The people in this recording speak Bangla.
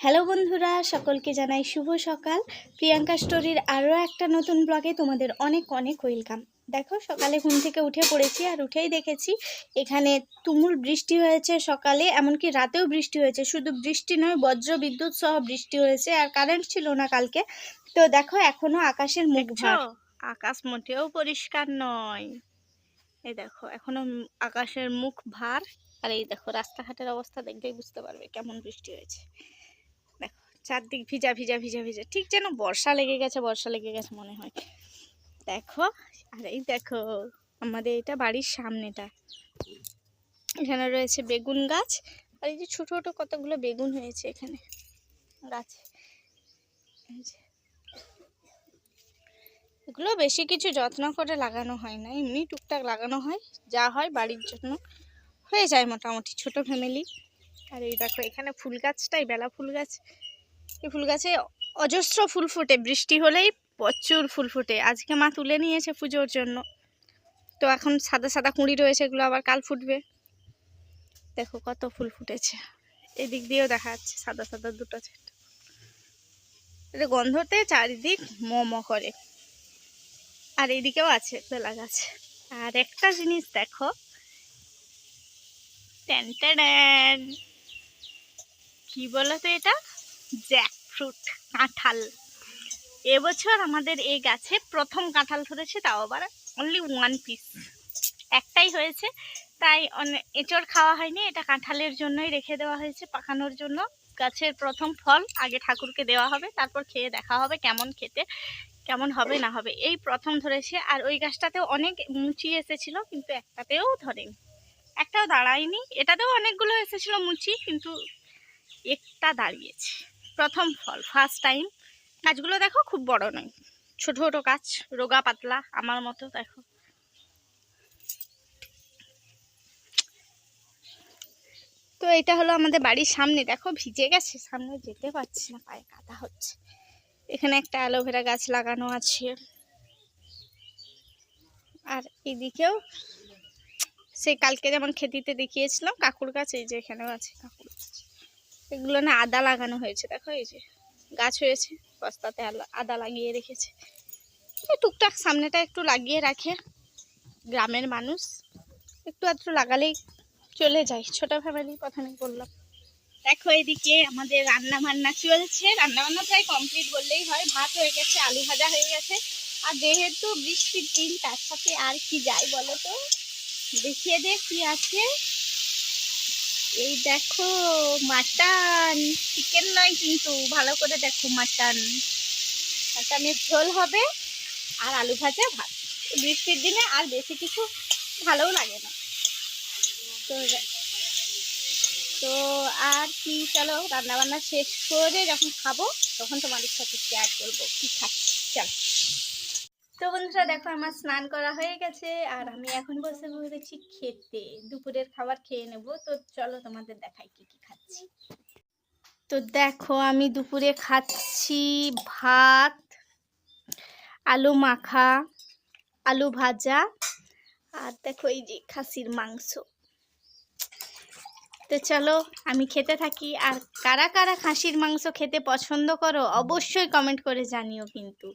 হ্যালো বন্ধুরা সকলকে জানাই শুভ সকাল। প্রিয়াঙ্কা স্টোরির আরও একটা নতুন ব্লগে তোমাদের অনেক অনেক ওয়েলকাম দেখো সকালে ঘুম থেকে উঠে পড়েছি আর উঠেই দেখেছি এখানে তুমুল বৃষ্টি হয়েছে সকালে এমনকি রাতেও বৃষ্টি হয়েছে। শুধু বৃষ্টি নয় বজ্র বিদ্যুৎ সহ বৃষ্টি হয়েছে আর কারেন্ট ছিল না কালকে। তো দেখো এখনও আকাশের মুখ ভার আকাশ মোটেও পরিষ্কার নয়। এই দেখো এখনও আকাশের মুখ ভার। আর এই দেখো রাস্তাঘাটের অবস্থা দেখলেই বুঝতে পারবে কেমন বৃষ্টি হয়েছে। চারদিক ভিজা ভিজা ভিজা ভিজা। ঠিক যেন বর্ষা লেগে গেছে, বর্ষা লেগে গেছে মনে হয়। দেখো, আর এই দেখো, আমাদের এটা বাড়ির সামনেটা। এখানে রয়েছে বেগুন গাছ। আর এই যে ছোটো ছোটো কতগুলো বেগুন হয়েছে এখানে। গাছ। এগুলো বেশি কিছু যত্ন করে লাগানো হয় না। এমনি টুকটাক লাগানো হয়, যা হয় বাড়ির জন্য। হয়ে যায় মোটামুটি, ছোট ফ্যামিলি। আর এই দেখো, এখানে ফুল গাছটাই বেলা ফুল গাছ। এই ফুল গাছে অজস্র ফুল ফোটে। বৃষ্টি হলেই প্রচুর ফুল ফোটে। আজকে মা তুলে নিয়েছে পুজোর জন্য। তো এখন সাদা সাদা কুঁড়ি রয়েছে, এগুলো আবার কাল ফুটবে। দেখো কত ফুল ফুটেছে। এদিক দিয়েও দেখা যাচ্ছে সাদা সাদা দুটো এটা গন্ধতে চারিদিক ম ম করে। আর এদিকেও আছে বেলা গাছ। আর একটা জিনিস দেখো। কি বলো তো এটা? জ্যাক ফ্রুট কাঁঠাল। এবছর আমাদের এই গাছে প্রথম কাঁঠাল ধরেছে, তাও আবার অনলি ওয়ান পিস একটাই হয়েছে, তাই এঁচড় খাওয়া হয়নি, এটা কাঁঠালের জন্যই রেখে দেওয়া হয়েছে, পাকানোর জন্য। গাছের প্রথম ফল, আগে ঠাকুরকে দেওয়া হবে, তারপর খেয়ে দেখা হবে কেমন খেতে, কেমন হবে না হবে, এই প্রথম ধরেছে। আর ওই গাছটাতেও অনেক মুচি এসেছিল, কিন্তু একটাতেও ধরেনি। একটাও দাঁড়ায়নি, এটাতেও অনেকগুলো এসেছিল মুচি, কিন্তু একটা দাঁড়িয়েছে। প্রথম ফল ফার্স্ট টাইম গাছগুলো দেখো খুব বড় নয়, ছোট ছোট গাছ, রোগা পাতলা আমার মতো, দেখো। তো এটা হলো আমাদের বাড়ির সামনে, দেখো ভিজে গেছে, সামনে যেতে পারছি না, পায়ে কাদা হচ্ছে। এখানে একটা অ্যালোভেরা গাছ লাগানো আছে। আর এদিকেও সেই কালকে যেমন খেতিতে দেখিয়েছিলাম, কাকুর গাছ, এই যে এখানেও আছে কাকুর গাছ। এগুলো না আদা লাগানো হয়েছে, দেখো এই যে গাছ হয়েছে, বস্তাতে আদা লাগিয়ে রেখেছে। টুকটাক সামনেটা একটু লাগিয়ে রাখে গ্রামের মানুষ। একটু আধটু লাগালেই চলে যায়, ছোট ফ্যামিলি প্রথমে বললাম। দেখো এদিকে আমাদের রান্না বান্না চলছে রান্না বান্না প্রায় কমপ্লিট বললেই হয়, ভাত হয়ে গেছে, আলু ভাজা হয়ে গেছে। আর যেহেতু বৃষ্টির দিন, তার সাথে আর কি যায় বলো তো? দেখিয়ে দে কি আছে। এই দেখো মাটন চিকেন নয় কিন্তু, ভালো করে দেখো মাটন মাটনের ঝোল হবে আর আলু ভাজা ভাত। বৃষ্টির দিনে আর বেশি কিছু ভালোও লাগে না। তো তো আর কি, চলো রান্না বান্না শেষ করে যখন খাব, তখন তোমাদের সাথে শেয়ার করব। কি খাচ্ছি চলো। তো বন্ধুরা দেখো, আমার স্নান করা হয়ে গেছে আর আমি এখন বসে পড়েছি খেতে। দুপুরের খাবার খেয়ে নেব। তো চলো তোমাদের দেখাই কি কি খাচ্ছি। তো দেখো, আমি দুপুরে খাচ্ছি ভাত, আলু মাখা, আলু ভাজা আর দেখো এই যে খাসির মাংস। তো চলো, আমি খেতে থাকি। আর কারা কারা খাসির মাংস খেতে পছন্দ করো অবশ্যই কমেন্ট করে জানিও কিন্তু।